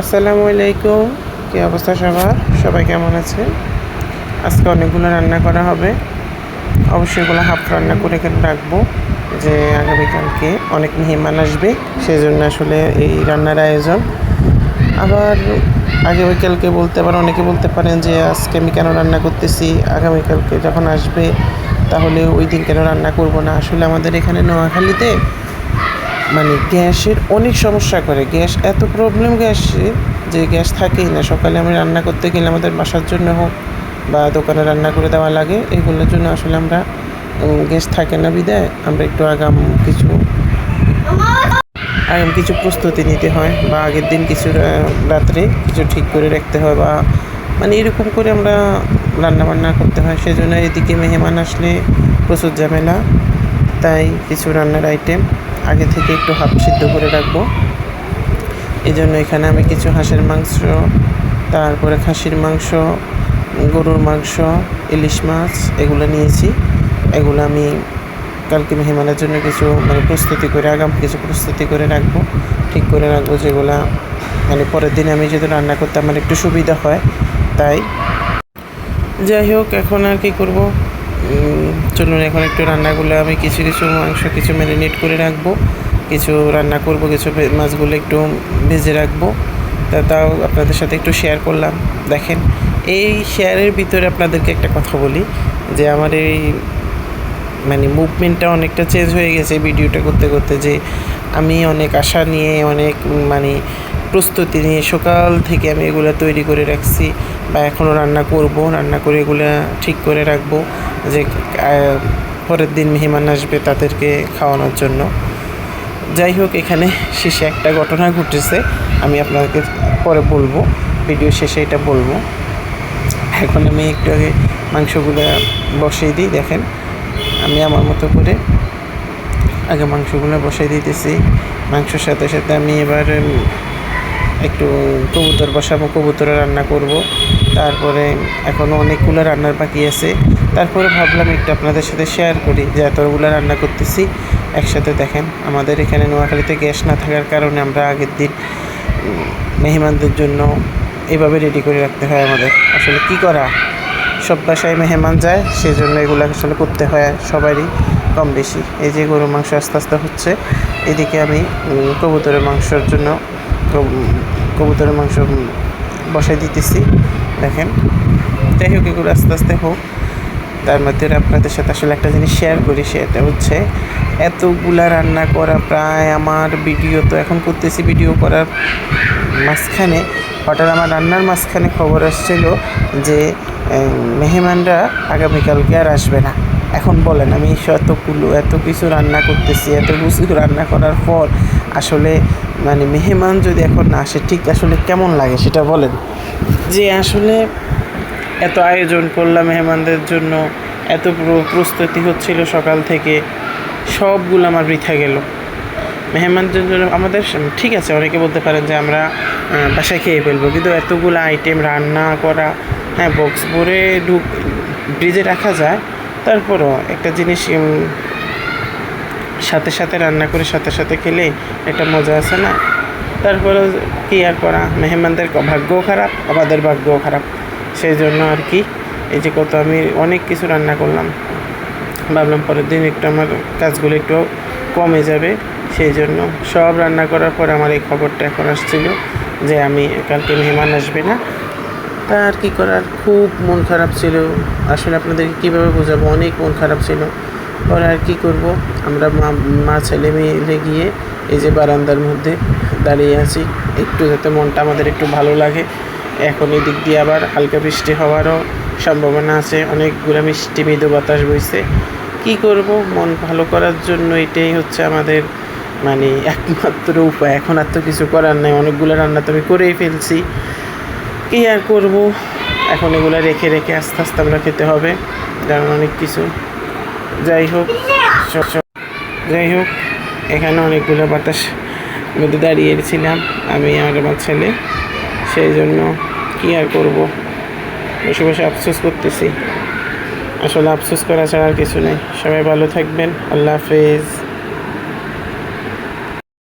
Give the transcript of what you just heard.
আসসালামু আলাইকুম। কি অবস্থা সবার? সবাই কেমন আছে আজকে অনেকগুলো রান্না করা হবে। অবশ্যই এগুলো হাফ রান্না করে কেন রাখব? যে আগামীকালকে অনেক মেহমান আসবে সেই জন্য আসলে এই রান্নার আয়োজন। আবার আগামীকালকে বলতে পারেন অনেকে বলতে পারেন যে আজকে আমি কেন রান্না করতেছি? আগামীকালকে যখন আসবে, তাহলে ওই দিন কেন রান্না করব না? আসলে আমাদের এখানে নোয়াখালীতে মানে গ্যাসের অনেক সমস্যা করে। গ্যাস এত প্রবলেম গ্যাসে, যে গ্যাস থাকেই না। সকালে আমি রান্না করতে গেলে আমাদের বাসার জন্য হোক বা দোকানে রান্না করে দেওয়া লাগে, এগুলোর জন্য আসলে আমরা গ্যাস থাকে না বিদায়। আমরা একটু আগাম কিছু আগাম কিছু প্রস্তুতি নিতে হয় বা আগের দিন কিছু রাত্রে কিছু ঠিক করে রাখতে হয় বা মানে এরকম করে আমরা রান্না বান্না করতে হয়। সেজন্য এদিকে মেহমান আসলে প্রচুর ঝামেলা। তাই কিছু রান্নার আইটেম আগে থেকে একটু হাফ সিদ্ধ করে রাখব। এই জন্য এখানে আমি কিছু হাঁসের মাংস, তারপরে খাসির মাংস, গরুর মাংস, ইলিশ মাছ এগুলো নিয়েছি। এগুলো আমি কালকে মেহমানের জন্য কিছু মানে প্রস্তুতি করে, আগাম কিছু প্রস্তুতি করে রাখব। ঠিক করে রাখব যেগুলা মানে পরের দিন আমি যদি রান্না করতে আমার একটু সুবিধা হয়, তাই। যাই হোক, এখন আর কি করব? চলুন, এখন একটু রান্নাগুলো আমি কিছু কিছু মাংস, কিছু ম্যারিনেট করে রাখব। কিছু রান্না করব, কিছু মাছগুলো একটু ভেজে রাখব। তা তাও আপনাদের সাথে একটু শেয়ার করলাম। দেখেন, এই শেয়ারের ভিতরে আপনাদেরকে একটা কথা বলি, যে আমার এই মানে মুভমেন্টটা অনেকটা চেঞ্জ হয়ে গেছে ভিডিওটা করতে করতে, যে আমি অনেক আশা নিয়ে, অনেক মানে প্রস্তুতি নিয়ে সকাল থেকে আমি এগুলো তৈরি করে রাখছি। বা এখনও রান্না করব, রান্না করে এগুলো ঠিক করে রাখব যে পরের দিন মেহমান আসবে তাদেরকে খাওয়ানোর জন্য। যাই হোক, এখানে শেষে একটা ঘটনা ঘটেছে, আমি আপনাদেরকে পরে বলব ভিডিও শেষে এটা বলব। এখন আমি একটু আগে মাংসগুলো বসিয়ে দিই, দেখেন। আমি আমার মতো করে আগে মাংসগুলো বসাই দিতেছি। মাংসর সাথে সাথে আমি এবার একটু কবুতর বসাবো কবুতরে রান্না করব। তারপরে এখনও অনেকগুলো রান্নার বাকি আছে। তারপরে ভাবলাম একটু আপনাদের সাথে শেয়ার করি যে এতগুলো রান্না করতেছি, একসাথে দেখেন। আমাদের এখানে নোয়াখালীতে গ্যাস না থাকার কারণে আমরা আগের দিন মেহমানদের জন্য এভাবে রেডি করে রাখতে হয় আমাদের। আসলে কি করা? সব বাসায় মেহমান যায় সেই জন্য এগুলো আসলে করতে হয় সবারই কম বেশি। এই যে গরুর মাংস আস্তে আস্তে হচ্ছে, এদিকে আমি কবুতরের মাংসর জন্য কবুতরের মাংস বসাই দিতেছি। দেখেন। যাই হোক, এগুলো আস্তে আস্তে হোক। তার মধ্যে আপনাদের সাথে আসলে একটা জিনিস শেয়ার করি, সেটা হচ্ছে এতগুলা রান্না করা প্রায় আমার ভিডিও তো এখন করতেছি ভিডিও করার মাঝখানে। হঠাৎ আমার রান্নার মাঝখানে খবর আসছিল যে মেহমানরা আগামীকালকে আর আসবে না। এখন বলেন, আমি এতগুলো এত কিছু রান্না করতেছি, এত কিছু রান্না করার পর আসলে মানে মেহমান যদি এখন না আসে, ঠিক আসলে কেমন লাগে সেটা বলেন? যে আসলে এত আয়োজন করলাম মেহমানদের জন্য, এত প্র- প্রস্তুতি হচ্ছিল সকাল থেকে, সবগুলো আমার বৃথা গেল। মেহমানদের জন্য আমাদের ঠিক আছে, অনেকে বলতে পারেন যে আমরা বাসায় খেয়ে ফেলব, কিন্তু এতগুলো আইটেম রান্না করা হ্যাঁ বক্স ভরে ঢুক ব্রিজে রাখা যায়, তারপরও একটা জিনিস সাথে সাথে রান্না করে সাথে সাথে খেলে একটা মজা আছে না? তারপরে কি আর করা? মেহমানদের ভাগ্যও খারাপ, আমাদের ভাগ্যও খারাপ। সেই জন্য আর কি, এই যে কত আমি অনেক কিছু রান্না করলাম। ভাবলাম পরের দিন একটু আমার কাজগুলো একটু কমে যাবে, সেই জন্য সব রান্না করার পর আমার এই খবরটা এখন আসছিল যে আমি কালকে মেহমান আসবে না। তা আর কি করার? খুব মন খারাপ ছিল। আসলে আপনাদেরকে কীভাবে বোঝাবো? অনেক মন খারাপ ছিল। পরে আর কি করব? আমরা মা ছেলে মিলে গিয়ে এই যে বারান্দার মধ্যে দাঁড়িয়ে আছি। একটু যাতে মনটা আমাদের একটু ভালো লাগে। এখন এই দিক দিয়ে আবার হালকা বৃষ্টি হওয়ারও সম্ভাবনা আছে। অনেকগুলো মিষ্টি মৃদু বাতাস বইছে। কি করব? মন ভালো করার জন্য এটাই হচ্ছে আমাদের মানে একমাত্র উপায়। এখন আর তো কিছু করার নাই। অনেকগুলো রান্না তো আমি করেই ফেলছি। কি আর করব? এখন এগুলো রেখে রেখে আস্তে আস্তে আমরা খেতে হবে। কারণ অনেক কিছু যাই হোক যাই হোক, এখানে অনেকগুলো বাতাস মধ্যে দাঁড়িয়েছিলাম, আমি আর আমার ছেলে। সেই জন্য কি আর করব? বসে বসে আফসোস করতেছি। আসলে আফসোস করা ছাড়া আর কিছু নেই। সবাই ভালো থাকবেন। আল্লাহ হাফেজ।